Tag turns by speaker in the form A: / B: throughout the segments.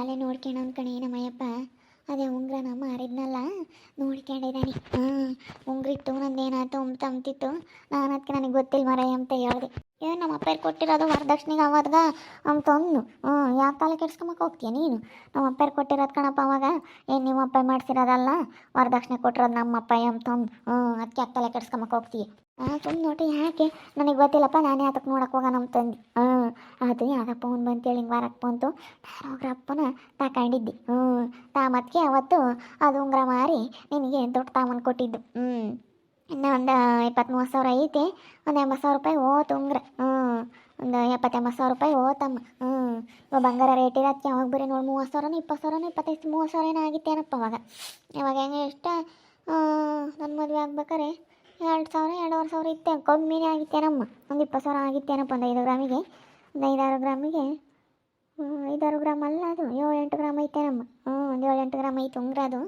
A: ಅಲ್ಲೇ ನೋಡ್ಕೊಂಡು ಕಣೆ ನಮ್ಮಯ್ಯಪ್ಪ. ಅದೇ ಉಂಗ್ರನ ಮಾರಿದ್ನಲ್ಲ ನೋಡ್ಕೊಂಡಿದ್ದಾನೆ. ಹ್ಞೂ ಉಂಗ್ರಿತ್ತು ನಂದೇನಾಯ್ತು ಅಂತ ಅಂತಿತ್ತು ನಾನು ಅದಕ್ಕೆ ನನಗೆ ಗೊತ್ತಿಲ್ಲ ಮರಯ್ಯ ಅಂತ ಹೇಳಿದೆ. ಏನು ನಮ್ಮ ಅಪ್ಪರು ಕೊಟ್ಟಿರೋದು ವರದಕ್ಷಿಣೆಗೆ ಅವಾಗ ಅಂತ ಅಂದು ಹ್ಞೂ ಯಾವ ತಲೆ ಕೆಡ್ಸ್ಕೊಂಬಕ್ಕೆ ಹೋಗ್ತೀಯ ನೀನು? ನಮ್ಮ ಅಪ್ಪರು ಕೊಟ್ಟಿರೋದು ಕಣಪ್ಪ ಅವಾಗ. ಏನು ನಿಮ್ಮ ಅಪ್ಪ ಮಾಡ್ಸಿರೋದಲ್ಲ? ವರದಕ್ಷಿಣೆ ಕೊಟ್ಟಿರೋದು ನಮ್ಮ ಅಪ್ಪ ಅಂತ ಅಂದು ಹ್ಞೂ ಅದಕ್ಕೆ ಯಾಕೆ ತಲೆ ಕೆಡ್ಸ್ಕೊಂಬಕ್ಕೆ ಹೋಗ್ತೀಯ? ಹಾಂ ಸುಮ್ಮನೆ ನೋಡಿ ಯಾಕೆ? ನನಗೆ ಗೊತ್ತಿಲ್ಲಪ್ಪ, ನಾನೇ ಅದಕ್ಕೆ ನೋಡಕ್ಕೆ ಹೋಗೋಣ ನಮ್ಮ ತಂದೆ. ಹ್ಞೂ, ಅದು ಯಾಕಪ್ಪ ಅವ್ನು ಬಂತೇಳಿ ಹಿಂಗೆ ವಾರಕ್ಕೆ ಬಂತು. ನಾನು ಹೋಗ್ರಪ್ಪನ ತಗೊಂಡಿದ್ದೆ ಹ್ಞೂ, ತಾಮತ್ಗೆ ಅವತ್ತು ಅದು ಉಂಗ್ರ ಮಾರಿ ನಿನಗೆ ದೊಡ್ಡ ತಾಮನ್ ಕೊಟ್ಟಿದ್ದು. ಹ್ಞೂ. ಇನ್ನು ಒಂದು ಇಪ್ಪತ್ತು ಮೂವತ್ತು ಸಾವಿರ ಐತಿ. ಒಂದು ಎಂಬತ್ತು ಸಾವಿರ ರೂಪಾಯಿ ಹೋತು ಉಂಗ್ರೆ. ಹ್ಞೂ ಒಂದು ಎಪ್ಪತ್ತು ಎಂಬತ್ತು ಸಾವಿರ ರೂಪಾಯಿ ಹೋತಮ್ಮ. ಹ್ಞೂ ಇವಾಗ ಬಂಗಾರ ರೇಟ್ ಇರತ್ತೆ. ಅವಾಗ ಬರೀ ನೋಡಿ ಮೂವತ್ತು ಸಾವಿರನ, ಇಪ್ಪತ್ತು ಸಾವಿರನೂ, ಇಪ್ಪತ್ತೈದು, ಮೂವತ್ತು ಸಾವಿರ ಏನೋ ಆಗಿತ್ತೇನಪ್ಪ ಅವಾಗ. ಇವಾಗ ಹೆಂಗೆ ಇಷ್ಟ ನನ್ನ ಮದುವೆ ಆಗ್ಬೇಕಾರೆ ಎರಡು ಸಾವಿರ, ಎರಡೂವರೆ ಸಾವಿರ ಇತ್ತೆ. ಕಮ್ಮಿನೇ ಆಗಿತ್ತೇನಮ್ಮ. ಒಂದು ಇಪ್ಪತ್ತು ಸಾವಿರ ಆಗಿತ್ತೇನಪ್ಪ ಒಂದು ಐದು ಗ್ರಾಮಿಗೆ. ಒಂದು ಐದಾರು ಗ್ರಾಮಿಗೆ ಐದಾರು ಗ್ರಾಮ್ ಅಲ್ಲ ಅದು. ಏಳು, ಎಂಟು ಗ್ರಾಮ್ ಐತೇನಮ್ಮ. ಎಂಟು ಗ್ರಾಮ್ ಐತೆ ಉಂಗುರ ಅದು.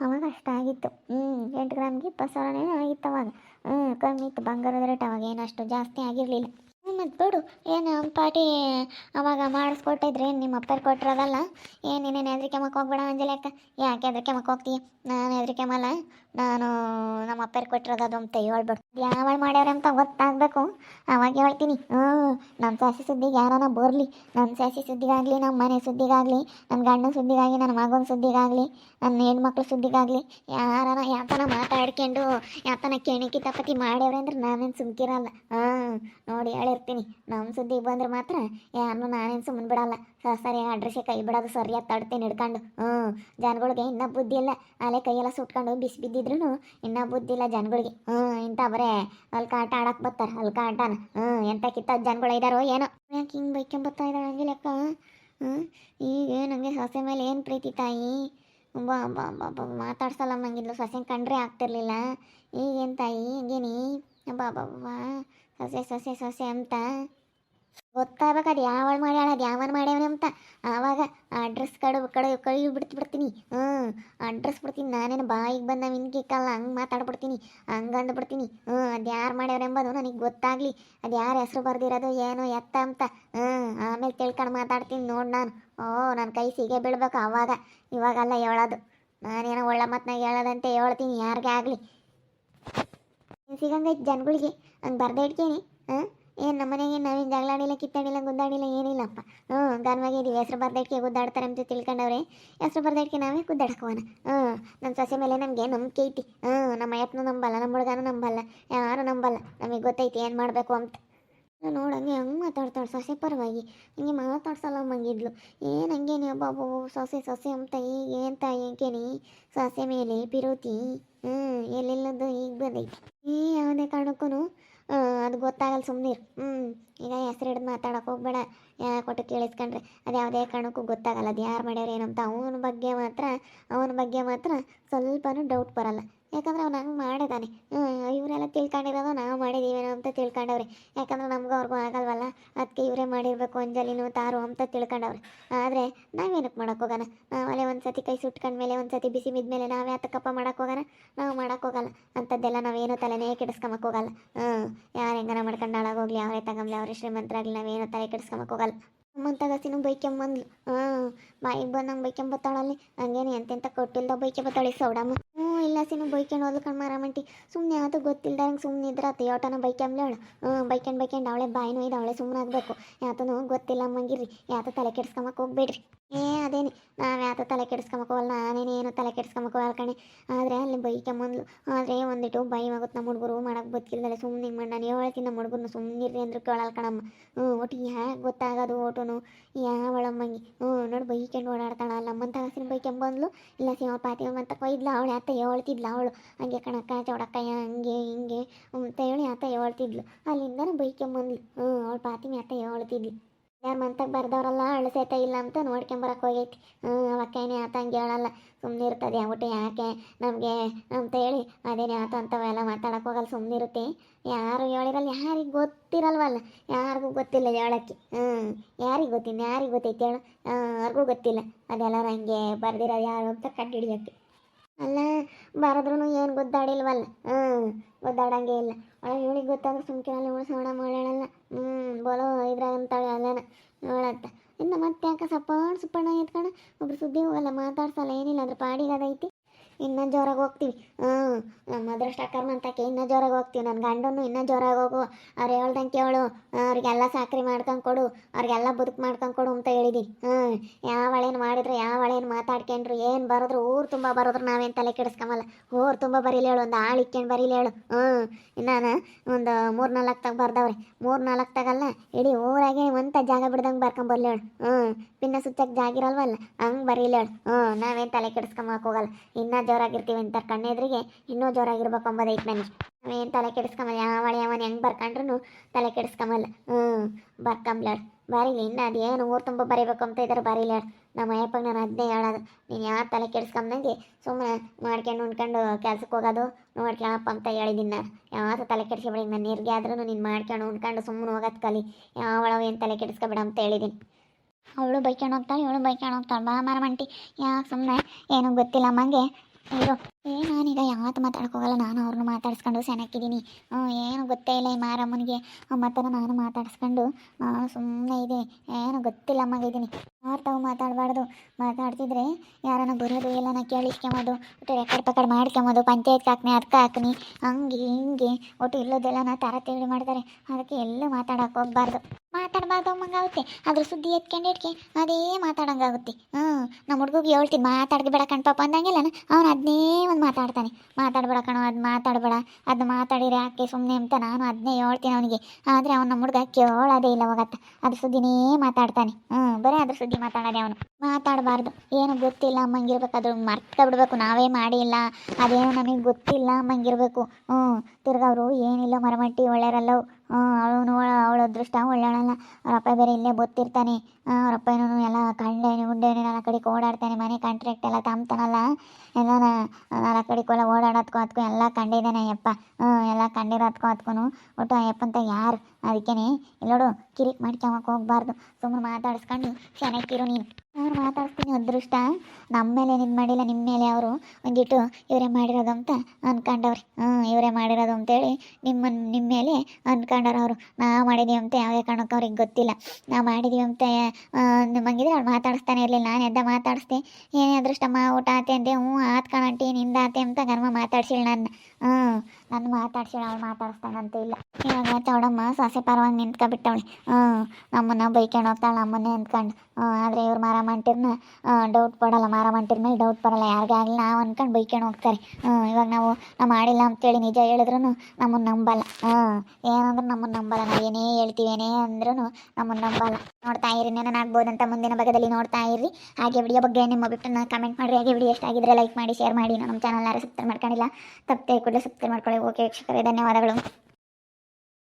A: ಅವಾಗ ಅಷ್ಟಾಗಿತ್ತು. ಹ್ಞೂ ಎಂಟು ಗ್ರಾಮ್ಗೆ ಇಪ್ಪತ್ತು ಸಾವಿರನೇ ಆಗಿತ್ತು ಅವಾಗ. ಹ್ಞೂ ಕಮ್ಮಿ ಇತ್ತು. ಬಂಗಾರದ ರೇಟ್ ಅವಾಗ ಏನು ಅಷ್ಟು ಜಾಸ್ತಿ ಆಗಿರಲಿಲ್ಲ. ಮತ್ತು ಬಿಡು. ಏನು ಪಾಟಿ ಅವಾಗ ಮಾಡಿಸ್ಕೊಟ್ಟಿದ್ರೆ ಏನು ನಿಮ್ಮ ಅಪ್ಪರು ಕೊಟ್ಟಿರೋದಲ್ಲ? ಏನು ನೀನೇನು ಹೆದ್ರಿಕೆ ಮಕ್ಕ ಹೋಗ್ಬೇಡ ಅಂಜಲಿ ಅಕ್ಕ? ಯಾಕೆ ಹೆದ್ರಿಕೆ ಮಕ್ಕ ಹೋಗ್ತೀಯ ನಾನು ಹೆದ್ರಿಕೆ ಮಲ್ಲ. ನಾನು ನಮ್ಮ ಅಪ್ಪರು ಕೊಟ್ಟಿರೋದು ಅದು ಅಂತ ಹೇಳ್ಬಿಡು ಯಾವಾಗ ಮಾಡ್ಯಾರ ಅಂತ ಗೊತ್ತಾಗಬೇಕು. ಅವಾಗ ಹೇಳ್ತೀನಿ. ಹ್ಞೂ ನಮ್ಮ ಸಾಸಿ ಸುದ್ದಿಗೆ ಯಾರನ ಬರಲಿ. ನಮ್ಮ ಸಾಸಿ ಸುದ್ದಿಗಾಗಲಿ ನಮ್ಮ ಮನೆ ಸುದ್ದಿಗಾಗಲಿ ನನ್ನ ಗಂಡನ ಸುದ್ದಿಗಾಗಿ ನನ್ನ ಮಗನ ಸುದ್ದಿಗಾಗಲಿ ನನ್ನ ಹೆಣ್ಮಕ್ಳ ಸುದ್ದಿಗಾಗಲಿ. ಯಾರನ ಯಾತನ ಮಾತಾಡ್ಕೊಂಡು, ಯಾತನ ಕೆಣಕಿ ತಪತಿ ಮಾಡ್ಯವ್ರೆ ಅಂದ್ರೆ ನಾನೇನು ಸುಮ್ಕಿರಲ್ಲ. ಹಾಂ ನೋಡಿ ಹೇಳಿರ್ತೀನಿ. ನಮ್ಮ ಸುದ್ದಿ ಬಂದ್ರೆ ಮಾತ್ರ ಯಾರನ್ನು ನಾನೇನು ಸುಮ್ಮನೆ ಬಿಡಲ್ಲ ಸರ್ ಅಡ್ರೆಸ್ಸೇ ಕೈ ಬಿಡೋದು ಸರಿಯಾಗಿ ತಡ್ತೀನಿ ಹಿಡ್ಕೊಂಡು. ಹ್ಞೂ ಜನಗಳಿಗೆ ಇನ್ನೂ ಬುದ್ಧಿ ಇಲ್ಲ. ಅಲೆ ಕೈಯೆಲ್ಲ ಸುಟ್ಕೊಂಡು ಬಿಸಿ ಬಿದ್ದಿದ್ರು ಇನ್ನೂ ಬುದ್ಧಿ ಇಲ್ಲ ಜನಗಳಿಗೆ. ಹ್ಞೂ ಇಂಥ ಬರೇ ಅಲ್ಕ ಆಟ ಆಡಕ್ಕೆ ಬರ್ತಾರೆ ಅಲ್ಕ ಆಟನ ಹ್ಞೂ ಎಂತ ಕಿತ್ತ ಜನಗಳು ಇದ್ದಾರೋ ಏನೋ. ಯಾಕೆ ಹಿಂಗೆ ಬೈಕೊಂಬತ್ತಾ ಇದ್ದಾಳೆ ಹಂಗೆ ಲೆಕ್ಕ ಈಗ ನನಗೆ ಸೊಸೆ ಮೇಲೆ ಏನು ಪ್ರೀತಿ ತಾಯಿ? ಬಾ ಬಾ ಬಾ ಮಾತಾಡ್ಸಲ್ಲ ಸೊಸೆ ಕಂಡ್ರೆ ಆಗ್ತಿರ್ಲಿಲ್ಲ. ಈಗೇನು ತಾಯಿ? ಹಿಂಗೇನಿ? ಬಾ ಬಾ. ಸೊಸೆ ಸೊಸೆ ಸೊಸೆ ಅಂತ. ಗೊತ್ತಾಗ್ಬೇಕಾದ್ರೆ ಯಾವಳು ಮಾಡ್ಯಾಳ, ಅದು ಯಾವನ್ ಮಾಡ್ಯಾವನೆ ಅಂತ. ಆವಾಗ ಅಡ್ರೆಸ್ ಕಡು, ಕಡೆ ಕಳಿ ಬಿಡ್ತು ಬಿಡ್ತೀನಿ. ಹ್ಞೂ ಅಡ್ರೆಸ್ ಬಿಡ್ತೀನಿ. ನಾನೇನು ಬಾಯಿಗೆ ಬಂದ ಮಿನ್ಕಿಕ್ಕಲ್ಲ ಹಂಗೆ ಮಾತಾಡ್ಬಿಡ್ತೀನಿ, ಹಂಗೆ ಅಂದ್ಬಿಡ್ತೀನಿ. ಹ್ಞೂ, ಅದು ಯಾರು ಮಾಡ್ಯಾವ್ರೆ ಎಂಬುದು ನನಗೆ ಗೊತ್ತಾಗಲಿ. ಅದು ಯಾರ ಹೆಸರು ಬರ್ದಿರೋದು, ಏನು, ಎತ್ತ ಅಂತ. ಹ್ಞೂ, ಆಮೇಲೆ ತಿಳ್ಕೊಂಡು ಮಾತಾಡ್ತೀನಿ ನೋಡಿ ನಾನು. ಓ ನನ್ನ ಕೈ ಸಿಗೆ ಬೀಳ್ಬೇಕು ಆವಾಗ ಇವಾಗಲ್ಲ ಹೇಳೋದು. ನಾನೇನೋ ಒಳ್ಳೆ ಮಾತನಾಗ ಹೇಳೋದಂತೆ ಹೇಳ್ತೀನಿ, ಯಾರಿಗೆ ಆಗಲಿ. ಸಿಗಂಗೈತೆ ಜನಗಳಿಗೆ. ಹಂಗೆ ಬರ್ದೇ ಇಡ್ತೀನಿ ಹಾಂ? ಏನು ನಮ್ಮ ಮನೆಗೆ ನಾವೇನು ಜಗಳಾಡಿಲ್ಲ ಕಿತ್ತಾಡಿಲ್ಲ, ಗುದ್ದಾಡಿಲ್ಲ ಏನಿಲ್ಲಪ್ಪ ಹ್ಞೂ, ಗನ್ವಾಗಿ ಇದೀವಿ. ಹೆಸ್ರು ಬರ್ದೇಟ್ಗೆ ಗುದ್ದಾಡ್ತಾರೆ ಅಂತ ತಿಳ್ಕೊಂಡವ್ರೆ. ಹೆಸ್ರು ಬರ್ದೇಟ್ಗೆ ನಾವೇ ಗುದ್ದಾಡ್ಕೋಣ ಹ್ಞೂ ನನ್ನ ಸೊಸೆ ಮೇಲೆ ನಮಗೆ ನಂಬಿಕೆ ಐತಿ. ಹ್ಞೂ, ನಮ್ಮ ಅಯ್ಯಪ್ಪನೂ ನಂಬಲ್ಲ, ನಮ್ಮ ಹುಡುಗನೂ ನಂಬಲ್ಲ, ಯಾರು ನಂಬಲ್ಲ. ನಮಗೆ ಗೊತ್ತೈತಿ ಏನು ಮಾಡಬೇಕು ಅಂತ. ನೋಡಂಗೆ ಹಂಗೆ ಮಾತಾಡ್ತಾಳೆ ಸೊಸೆ ಪರವಾಗಿ. ಹಿಂಗೆ ಮಾತಾಡ್ಸಲ್ಲ ಮಂಗಿದ್ಲು ಏನು ಹಂಗೇನೆ ಬಾಬು ಸೊಸೆ ಸೊಸೆ ಅಂತ ಈಗ ಏನು ತಾಯಿ ಅಂಕೇನಿ ಸೊಸೆ ಮೇಲೆ ಪಿರೋತಿ. ಹ್ಞೂ ಎಲ್ಲಿಲ್ಲದ್ದು ಈಗ ಬಂದೈತಿ. ಈ ಯಾವುದೇ ಕಾರಣಕ್ಕೂ ಅದು ಗೊತ್ತಾಗಲ್ಲ ಸುಮ್ಮನೆ ಹ್ಞೂ ಈಗ ಹೆಸ್ರು ಹಿಡಿದು ಮಾತಾಡೋಕೆ ಹೋಗ್ಬೇಡ. ಕೊಟ್ಟು ಕೇಳಿಸ್ಕೊಂಡ್ರೆ. ಅದು ಯಾವುದೇ ಕಾರಣಕ್ಕೂ ಗೊತ್ತಾಗಲ್ಲ. ಅದು ಯಾರು ಮಾಡ್ಯಾರ ಏನಂತ ಅವನ ಬಗ್ಗೆ ಮಾತ್ರ, ಅವನ ಬಗ್ಗೆ ಮಾತ್ರ ಸ್ವಲ್ಪನೂ ಡೌಟ್ ಬರಲ್ಲ. ಯಾಕಂದ್ರೆ ಅವ್ನು ಹಂಗೆ ಮಾಡಿದಾನೆ. ಇವರೆಲ್ಲ ತಿಳ್ಕೊಂಡಿರೋದು ನಾವು ಮಾಡಿದ್ದೀವೇನೋ ಅಂತ ತಿಳ್ಕೊಂಡವ್ರೆ. ಯಾಕಂದ್ರೆ ನಮಗೂ ಅವ್ರಿಗೂ ಆಗಲ್ವಲ್ಲ. ಅದಕ್ಕೆ ಇವರೇ ಮಾಡಿರಬೇಕು ಅಂಜಲಿನೂ ತಾರು ಅಂತ ತಿಳ್ಕೊಂಡವ್ರೆ. ಆದರೆ ನಾವೇನಕ್ಕೆ ಮಾಡೋಕೆ ಹೋಗೋಣ? ನಾವಲ್ಲೇ ಒಂದು ಸತಿ ಕೈ ಸುಟ್ಕೊಂಡ್ಮೇಲೆ ಒಂದು ಸತಿ ಬಿಸಿ ಬಿದ್ಮೇಲೆ ನಾವು ಯಾತಕ್ಕಪ್ಪ ಮಾಡೋಕೆ ಹೋಗೋಣ? ನಾವು ಮಾಡೋಕೆ ಹೋಗಲ್ಲ. ಅಂಥದ್ದೆಲ್ಲ ನಾವೇನು ತಲೆನೇ ಕೆಡಿಸ್ಕೊಂಬಕ್ಕೆ ಹೋಗಲ್ಲ. ಹ್ಞೂ ಯಾರು ಹೆಂಗಾರ ಮಾಡ್ಕೊಂಡು ಹಾಳಾಗೋಗ್ಲಿ ಅವರೇ ತಗೊಂಬ್ಲಿ, ಅವರೇ ಶ್ರೀಮಂತರಾಗಲಿ ನಾವೇನು ತಲೆ ಕೆಡಿಸ್ಕೊಂಬಕ್ಕೆ ಹೋಗಲ್ಲ. ಅಮ್ಮಂತಗಸಿನೂ ಬೈಕೊಂಬಂದ್ಲು ಹಾಂ ಬಾಯಿಗೆ ಬಂದಂಗೆ ಬೈಕೊಂಬತ್ತಾಳಲ್ಲಿ ಹಂಗೇನೆ ಎಂತೆಂತ ಕೊಟ್ಟಿಲ್ದ ಬೈಕೆ ಬತ್ತಾಳೆ ಸೌಡಮ್ಮ. ಹ್ಞೂ ಇಲ್ಲ ಸಿನು ಬೈಕೊಂಡು ಹೋದ್ಲು ಕಣ್ ಮಾರಾಮಂಟಿ. ಸುಮ್ಮನೆ ಅದು ಗೊತ್ತಿಲ್ದಂಗೆ ಸುಮ್ಮನೆ ಇದ್ರೆ ಆತ ಯೋಟನ ಬೈಕೊಂಬ್ಲೆ ಅವಳು. ಹ್ಞೂ, ಬೈಕೊಂಡು ಬೈಕೊಂಡು ಅವಳೆ ಬಾಯಿನೂ ಇದೆ, ಅವಳೆ ಸುಮ್ಮನೆ ಆಗಬೇಕು. ಯಾತನೂ ಗೊತ್ತಿಲ್ಲ ಯಾತ ತಲೆ ಕೆಡ್ಸ್ಕೊಂಬಕ್ಕೆ ಹೋಗ್ಬೇಡ್ರಿ. ಏ, ಅದೇನೆ. ನಾವು ಯಾತ ತಲೆ ಕೆಡಿಸ್ಕೊಂಬಕ್ಕೆ ಹೋಗಲ್ಲ ನಾನೇನೇನು ತಲೆ ಕೆಡಿಸ್ಕೊಂಬಕ್ಕೆ ಹೋಗಲ್ಲ ಕಣೆ. ಆದರೆ ಅಲ್ಲಿ ಬೈಕೊಂಬಂದ್ಲು ಆದರೆ ಒಂದಿಟ್ಟು ಭಯ ಆಗುತ್ತೆ ನಮ್ಮ ಹುಡುಗರು ಮಾಡಕ್ಕೆ ಬದುಕಿಲ್ದಲ್ಲ ಸುಮ್ಮನೆ ಹಿಂಗೆ ನಾನು ಹೇಳ್ತೀನಿ ನಮ್ಮ ಹುಡುಗರನ್ನ ಸುಮ್ಮನಿರ್ರಿ ಅಂದ್ರೆ ಕೇಳಲ್ಲ ಕಣಮ್ಮ. ಹ್ಞೂ, ಒಟ್ಟು ಯಾಕೆ ಗೊತ್ತಾಗೋದು ಓಟುನು ಯಾವಳಮ್ಮಂಗೆ ಹ್ಞೂ, ನೋಡಿ ಬೈಕೊಂಡು ಓಡಾಡ್ತಾಳ. ಅಲ್ಲ ಅಮ್ಮಂತ ಹಸಿನ ಬೈಕೊಂಬಂದ್ಲು ಇಲ್ಲ ಸಿಂಹ ಪಾತಿ ಅಂತ ಕೊಯ್ದ್ಲ. ಅವಳು ಆತ ಹೇಳ್ತಿದ್ಲ ಅವಳು. ಹಂಗೆ ಕಣಕ್ಕ ಚೌಡಕ್ಕಯ್ಯ ಹಂಗೆ ಹಿಂಗೆ ಅಂತ ಹೇಳಿ ಆತ ಹೇಳ್ತಿದ್ಲು. ಅಲ್ಲಿಂದ ಬೈಕೆಂಬಂದ್ಲು ಹ್ಞೂ, ಅವಳು ಪಾತಿ ಆತ ಹೇಳ್ತಿದ್ಲು. ಯಾರು ಮಂತಕ್ಕೆ ಬರ್ದವ್ರಲ್ಲ ಅಳಸೈತ ಇಲ್ಲ ಅಂತ ನೋಡ್ಕೊಂಬರಕ್ಕೆ ಹೋಗೈತಿ. ಹ್ಞೂ ಅವಕ್ಕೇನೆ ಆತ ಹಂಗೆ ಹೇಳಲ್ಲ. ಸುಮ್ಮನೆ ಇರ್ತದೆ ಆಗ್ಬಿಟ್ಟು ಯಾಕೆ? ನಮಗೆ ಅಂತ ಹೇಳಿ ಅದೇನೇ ಆತ ಅಂತವೆಲ್ಲ ಮಾತಾಡಕ್ಕೆ ಹೋಗಲ್ಲ ಸುಮ್ಮನೆ ಇರುತ್ತೆ. ಯಾರು ಹೇಳಿರಲ್ಲ, ಯಾರಿಗೆ ಗೊತ್ತಿರಲ್ವಲ್ಲ. ಯಾರಿಗೂ ಗೊತ್ತಿಲ್ಲ ಹೇಳೋಕ್ಕೆ. ಹ್ಞೂ ಯಾರಿಗೆ ಗೊತ್ತಿಲ್ಲ, ಯಾರಿಗೆ ಗೊತ್ತೈತೆ ಹೇಳು. ಯಾರಿಗೂ ಗೊತ್ತಿಲ್ಲ. ಅದೆಲ್ಲರೂ ಹಂಗೆ ಬರ್ದಿರೋದು ಯಾರು ಅಂತ ಕಂಡುಹಿಡಿಯೋಕ್ಕೆ ಅಲ್ಲ ಬರದ್ರೂ ಏನು ಗೊತ್ತಾಡಿಲ್ವಲ್ಲ? ಹ್ಞೂ ಗೊತ್ತಾಡಂಗೆ ಇಲ್ಲ. ಒಳಗೆ ಇವಳಿಗೆ ಗೊತ್ತಾದ್ರೆ ಸುಮ್ಕಿನ ಉಳಿಸೋಣ ಸೌಡ ಮಾಡಲ್ಲ ಹ್ಞೂ ಬೋಲೋ ಇದ್ರಾಗ ಅಂತಾಳೆ ಅಲ್ಲೇನ? ನೋಡತ್ತ. ಇನ್ನು ಮತ್ತೆ ಯಾಕೆ ಸಪ್ಪಣ ಸುಪ್ಪಣ್ಣ ಎತ್ಕೊಂಡು ಒಬ್ರು ಸುದ್ದಿ ಹೋಗಲ್ಲ, ಮಾತಾಡ್ಸಲ್ಲ, ಏನಿಲ್ಲ, ಅದ್ರ ಪಾಡಿಗೆ ಅದೈತಿ ಇನ್ನೂ ಜೋರಾಗಿ ಹೋಗ್ತೀವಿ. ಹ್ಞೂ, ನಮ್ಮ ಅದೃಷ್ಟ ಕರ್ಮ ಅಂತಕ್ಕೆ ಇನ್ನೂ ಜೋರಾಗಿ ಹೋಗ್ತೀವಿ. ನನ್ನ ಗಂಡನು ಇನ್ನೂ ಜೋರಾಗಿ ಹೋಗು. ಅವ್ರು ಹೇಳ್ದಂಗೆ ಕೇಳು ಅವ್ರಿಗೆಲ್ಲ ಸಾಕ್ರಿ ಮಾಡ್ಕೊಂಡು ಕೊಡು. ಅವ್ರಿಗೆಲ್ಲ ಬದುಕು ಮಾಡ್ಕೊಂಡು ಕೊಡು ಅಂತ ಹೇಳಿದ್ದೀನಿ ಹ್ಞೂ, ಯಾವ ಹಳೇನು ಮಾಡಿದ್ರು, ಯಾವ ಹಳೇನು ಮಾತಾಡ್ಕೊಂಡ್ರು, ಏನು ಬರೋದ್ರು, ಊರು ತುಂಬ ಬರೋದ್ರು ನಾವೇನು ತಲೆ ಕೆಡಿಸ್ಕೊಂಬಲ್ಲ. ಊರು ತುಂಬ ಬರೀಲಿ ಹೇಳು, ಒಂದು ಆಳು ಇಕ್ಕೊಂಡು ಬರೀಲಿ ಹೇಳು. ಹ್ಞೂ ನಾನು ಒಂದು ಮೂರು ನಾಲ್ಕು ತಗ ಬರ್ದವ್ರೆ. ಮೂರು ನಾಲ್ಕು ತಗಲ್ಲ ಇಡೀ ಊರಾಗೆ ಒಂತ ಜಾಗ ಬಿಡ್ದಂಗೆ ಬರ್ಕೊಂಬರ್ಲಿ ಹೇಳು. ಹ್ಞೂ, ಪಿನ್ನ ಸುತ್ತಕ್ಕೆ ಜಾಗ ಇರಲ್ವಲ್ಲ, ಹಂಗೆ ಬರೀಲಿ ಹೇಳು. ಹ್ಞೂ, ನಾವೇನು ತಲೆ ಕೆಡಿಸ್ಕೊಂಬಕ್ಕೆ ಹೋಗಲ್ಲ. ಇನ್ನೂ ಜೋರಾಗಿರ್ತೀವಿ ಅಂತ ಕಣ್ಣೆದ್ರಿಗೆ ಇನ್ನೂ ಜೋರಾಗಿರ್ಬೇಕು ಅಂಬೋದೈತೆ ನನಗೆ ಏನು ತಲೆ ಕೆಡಿಸ್ಕೊಂಬಲ್ಲ ಯಾವಳೆ ಯಾವನ್ ಹೆಂಗೆ ಬರ್ಕೊಂಡ್ರು ತಲೆ ಕೆಡಿಸ್ಕೊಂಬಲ್ಲ. ಹ್ಞೂ ಬರ್ಕಂಬ್ಲಾಡ್ ಬರೀಲಿ ಇನ್ನು ಏನು ಊರು ತುಂಬ ಬರೀಬೇಕು ಅಂತ ಇದ್ದಾರೆ ಬರೀಲಿ ಹೇಳು ನಮ್ಮ ಅಯ್ಯಪ್ಪಗೆ ನಾನು ಅದನ್ನೇ ಹೇಳೋದು. ನೀನು ಯಾವ ತಲೆ ಕೆಡಿಸ್ಕೊಂಬಂಗೆ ಸುಮ್ಮನೆ ಮಾಡ್ಕೊಂಡು ಉಣ್ಕೊಂಡು ಕೆಲ್ಸಕ್ಕೆ ಹೋಗೋದು, ನೋಡ್ಕೊಳಪ್ಪ ಅಂತ ಹೇಳಿದ್ದೀನಿ ನಾನು. ಯಾವತ್ತು ತಲೆ ಕೆಡಿಸ್ಕೊಬೇಡಿ ನಾನು ನೀರಿಗೆ ಆದ್ರೂ ನೀನು ಮಾಡ್ಕೊಂಡು ಉಣ್ಕೊಂಡು ಸುಮ್ಮನೆ ಹೋಗೋದು ಕಲಿ. ಯಾವಳವ ಏನು ತಲೆ ಕೆಡಿಸ್ಕೊಬೇಡ ಅಂತ ಹೇಳಿದ್ದೀನಿ ಅವಳು ಬೈಕೊಂಡು ಹೋಗ್ತಾಳೆ, ಇವಳು ಬೈಕೊಂಡು ಹೋಗ್ತಾಳೆ. ಬಾ ಮರಮಂಟಿ ಯಾಕೆ ಸುಮ್ಮನೆ ಏನೂ ಗೊತ್ತಿಲ್ಲ ಅಮ್ಮಂಗೆ. ಇರು ಏ ನಾನೀಗ ಯಾವತ್ತು ಮಾತಾಡ್ಕೋಗಲ್ಲ. ನಾನು ಅವ್ರನ್ನ ಮಾತಾಡಿಸ್ಕೊಂಡು ಸೆನಕ್ಕಿದ್ದೀನಿ ಏನು ಗೊತ್ತೇ ಇಲ್ಲ ಈ ಮಾರಮ್ಮನಿಗೆ. ಮತ್ತನ ನಾನು ಮಾತಾಡಿಸ್ಕೊಂಡು ಸುಮ್ಮನೆ ಇದೆ. ಏನು ಗೊತ್ತಿಲ್ಲ ಮಗಿದ್ದೀನಿ ಯಾರು ತಾವು ಮಾತಾಡಬಾರ್ದು. ಮಾತಾಡ್ತಿದ್ರೆ ಯಾರನ್ನ ಬರೋದು ಎಲ್ಲನ ಕೇಳಿಸ್ಕೊಂಬೋದು, ಒಟ್ಟು ರೆಕಾರ್ಡ್ ಪಕಡ್ ಮಾಡ್ಕೊಂಬೋದು, ಪಂಚಾಯತ್ ಹಾಕ್ನಿ ಅದಕ್ಕೆ ಹಾಕ್ನಿ, ಹಂಗೆ ಹಿಂಗೆ. ಒಟ್ಟು ನಾನು ತರ ತಿಳಿ ಮಾಡ್ತಾರೆ. ಅದಕ್ಕೆ ಎಲ್ಲೂ ಮಾತಾಡೋಕೆ ಹೋಗ್ಬಾರ್ದು. ಮಾತಾಡಬಾರ್ದು ಮಂಗಾಗುತ್ತೆ ಅದ್ರ ಸುದ್ದಿ ಎತ್ಕೊಂಡು ಇಟ್ಕೆ ಅದೇ ಮಾತಾಡಂಗಾಗುತ್ತೆ. ಹ್ಞೂ, ನಮ್ಮ ಹುಡುಗಿಗೆ ಹೇಳ್ತೀನಿ ಮಾತಾಡ್ಗೆ ಬೇಡ ಕಣ್ಪಾಪ ಅಂದಂಗೆಲ್ಲ ಅವ್ನು ಅದನ್ನೇ ಒಂದು ಮಾತಾಡ್ತಾನೆ. ಮಾತಾಡ್ಬೇಡ ಕಣೋ, ಅದು ಮಾತಾಡಬೇಡ, ಅದು ಮಾತಾಡಿದ್ರೆ ಯಾಕೆ ಸುಮ್ಮನೆ ಅಂತ ನಾನು ಅದನ್ನೇ ಹೇಳ್ತೀನಿ ಅವನಿಗೆ. ಆದರೆ ಅವ್ನು ನಮ್ಮ ಹುಡುಗ ಕೇಳೋದೇ ಇಲ್ಲ ಹೋಗತ್ತ ಅದ್ರ ಸುದ್ದಿನೇ ಮಾತಾಡ್ತಾನೆ. ಹ್ಞೂ, ಬರೀ ಅದ್ರ ಸುದ್ದಿ ಮಾತಾಡೋದೇ ಅವನು. ಮಾತಾಡಬಾರ್ದು. ಏನು ಗೊತ್ತಿಲ್ಲ ಅಮ್ಮಂಗಿರ್ಬೇಕು ಅದು ಮರ್ತ ಬಿಡಬೇಕು ನಾವೇ ಮಾಡಿಲ್ಲ. ಅದೇನು ನಮಗೆ ಗೊತ್ತಿಲ್ಲ ಅಮ್ಮಂಗಿರ್ಬೇಕು. ಹ್ಞೂ ತಿರ್ಗವರು ಏನಿಲ್ಲ ಮರಮಟ್ಟಿ ಒಳ್ಳೆಯರಲ್ಲವು ಅವನು ಅವಳ ಅದೃಷ್ಟ ಒಳ್ಳೆಯಳಲ್ಲ ಅವ್ರ ಬೇರೆ ಇಲ್ಲೇ ಗೊತ್ತಿರ್ತಾನೆ ಅವ್ರ ಅಪ್ಪ ಏನೋ ಎಲ್ಲ ಕಂಡೇನು, ಉಂಡೇನು ನಾಲ್ಕು ಕಡೆಗೆ ಓಡಾಡ್ತಾನೆ, ಮನೆ ಕಾಂಟ್ರಾಕ್ಟ್ ಎಲ್ಲ ತಮ್ತಾನಲ್ಲ ಎಲ್ಲ ನಾಲ್ಕು ಕಡೆಗೆ ಎಲ್ಲ ಓಡಾಡೋದ್ಕೋ ಅದಕ್ಕೂ ಎಲ್ಲ ಕಂಡಿದ್ದಾನೆ ಅಯ್ಯಪ್ಪ. ಎಲ್ಲ ಕಂಡಿರೋದ್ಕೋ ಅದಕ್ಕೂ ಒಟ್ಟು ಅಯ್ಯಪ್ಪಂತ ಯಾರು? ಅದಕ್ಕೇನೆ, ಇಲ್ಲೋಡು, ಕಿರಿಕ್ ಮಾಡ್ಕೊಂಬಕ್ಕೆ ಹೋಗ್ಬಾರ್ದು ಸುಮ್ಮನೆ ಮಾತಾಡಿಸ್ಕೊಂಡು ಚೆನ್ನಾಗಿರು ನೀನು. ನಾನು ಮಾತಾಡ್ತೀನಿ ಅದೃಷ್ಟ. ನಮ್ಮ ಮೇಲೆ ನಿನ್ ಮಾಡಿಲ್ಲ ನಿಮ್ಮ ಮೇಲೆ ಅವರು. ಒಂದಿಟ್ಟು ಇವರೇ ಮಾಡಿರೋದು ಅಂತ ಅನ್ಕೊಂಡವ್ರಿ. ಹ್ಞೂ ಇವರೇ ಮಾಡಿರೋದು ಅಂತೇಳಿ ನಿಮ್ಮ ನಿಮ್ಮ ಮೇಲೆ ಅನ್ಕೊಂಡವ್ರು ಅವರು. ನಾವು ಮಾಡಿದೀವಿ ಅಂತ ಯಾವುದೇ ಕಾರಣಕ್ಕೆ ಅವ್ರಿಗೆ ಗೊತ್ತಿಲ್ಲ. ನಾವು ಮಾಡಿದೀವಿ ಅಂತ ನಿಮ್ಮಂಗಿದ್ರೆ ಅವ್ರು ಮಾತಾಡಿಸ್ತಾನೆ ಇರಲಿಲ್ಲ. ನಾನು ಎದ್ದ ಮಾತಾಡಿಸ್ದೆ. ಏನೇ ಅದೃಷ್ಟಮ್ಮ ಊಟ ಆತೆ ಅಂದೆ, ಹ್ಞೂ, ಆತ್ ಕಣಂಟಿ, ನಿಂದ ಆತೆ ಅಂತ ಗರ್ಮ ಮಾತಾಡ್ಸಿಳ ನಾನು ಹ್ಞೂ ನನ್ನ ಮಾತಾಡ್ಸಿಳ ಅವಳು ಮಾತಾಡಿಸ್ತಾನಂತ ಇಲ್ಲ. ಇವಾಗ ಚೌಡಮ್ಮ ಸೊಸೆ ಪರವಾಗಿ ನಿಂತ್ಕೊಬಿಟ್ಟವಳೆ ಹ್ಞೂ ನಮ್ಮನ್ನ ಬೈಕೊಂಡು ಹೋಗ್ತಾಳೆ ನಮ್ಮನ್ನೇ ಅಂದ್ಕೊಂಡು. ಆದರೆ ಇವ್ರು ಮಾರ ಮಂಟಿರ್ನ ಡೌಟ್ ಪಡಲ್ಲ. ಮಾರ ಮಂಟಿರ್ ಮೇಲೆ ಡೌಟ್ ಪಡಲ್ಲ. ಯಾರಿಗೆ ಆಗಲಿ ನಾವು ಅನ್ಕೊಂಡು ಬೈಕೊಂಡು ಹೋಗ್ತಾರೆ. ಹ್ಞೂ ಇವಾಗ ನಾವು ನಾವು ಮಾಡಿಲ್ಲ ಅಂತೇಳಿ ನಿಜ ಹೇಳಿದ್ರು ನಮ್ಮನ್ನು ನಂಬಲ್ಲ. ಹ್ಞೂ ಏನಂದ್ರೆ ನಮ್ಮನ್ನು ನಂಬಲ್ಲ. ನಾವು ಏನೇ ಹೇಳ್ತೀವಿ, ಏನೇ ಅಂದ್ರೂ ನಮ್ಮನ್ನು ನಂಬಲ್ಲ. ನೋಡ್ತಾ ಇರಿ ಅಂತ ಮುಂದಿನ ಭಾಗದಲ್ಲಿ ನೋಡ್ತಾ ಇರಿ. ಹಾಗೆ ವಿಡಿಯೋ ಬಗ್ಗೆ ನಿಮ್ಮ ಅಭಿಪ್ರಾಯ ಕಮೆಂಟ್ ಮಾಡಿರಿ. ಹಾಗೆ ವಿಡಿಯೋ ಎಷ್ಟಾಗಿದ್ರೆ ಲೈಕ್ ಮಾಡಿ ಶೇರ್ ಮಾಡಿ. ನಮ್ಮ ಚಾನಲ್ ಯಾರು ಸಬ್ಸ್ಕ್ರೈಬ್ ಮಾಡ್ಕೊಂಡಿಲ್ಲ, ತಪ್ಪದೆ ಕೂಡಲೇ ಸಬ್ಸ್ಕ್ರೈಬ್ ಮಾಡ್ಕೊಳ್ಳಿ. ಓಕೆ ವೀಕ್ಷಕರೇ ಧನ್ಯವಾದಗಳು.